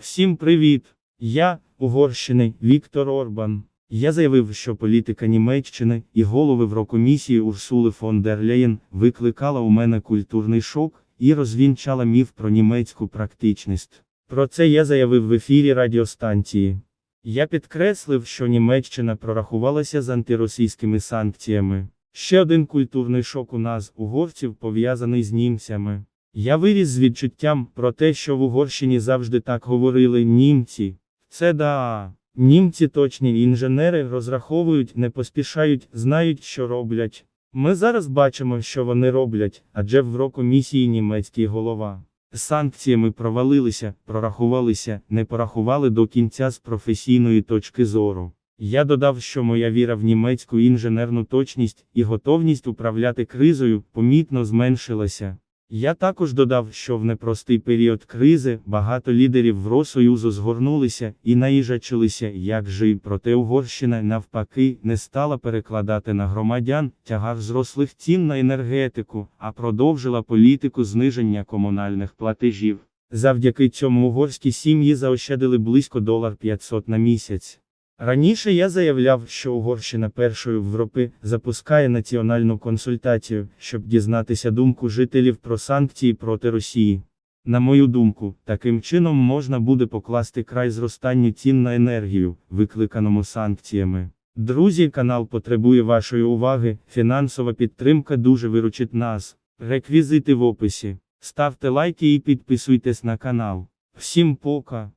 Всім привіт! Я, Угорщини, Віктор Орбан. Я заявив, що політика Німеччини і голови Еврокомісії Урсули фон дер Леєн викликала у мене культурний шок і розвінчала міф про німецьку практичність. Про це я заявив в ефірі радіостанції. Я підкреслив, що Німеччина прорахувалася з антиросійськими санкціями. Ще один культурний шок у нас, угорців, пов'язаний з німцями. Я виріс з відчуттям про те, що в Угорщині завжди так говорили німці. Це да. Німці точні інженери розраховують, не поспішають, знають, що роблять. Ми зараз бачимо, що вони роблять, адже в Еврокомісії німецький голова. Санкціями провалилися, прорахувалися, не порахували до кінця з професійної точки зору. Я додав, що моя віра в німецьку інженерну точність і готовність управляти кризою помітно зменшилася. Я також додав, що в непростий період кризи багато лідерів Євросоюзу згорнулися і наїжачилися, як же й проте Угорщина навпаки не стала перекладати на громадян тягар зрослих цін на енергетику, а продовжила політику зниження комунальних платежів. Завдяки цьому угорські сім'ї заощадили близько долар 500 на місяць. Раніше я заявляв, що Угорщина першою в Європі запускає національну консультацію, щоб дізнатися думку жителів про санкції проти Росії. На мою думку, таким чином можна буде покласти край зростанню цін на енергію, викликаному санкціями. Друзі, канал потребує вашої уваги, фінансова підтримка дуже виручить нас. Реквізити в описі. Ставте лайки і підписуйтесь на канал. Всім пока!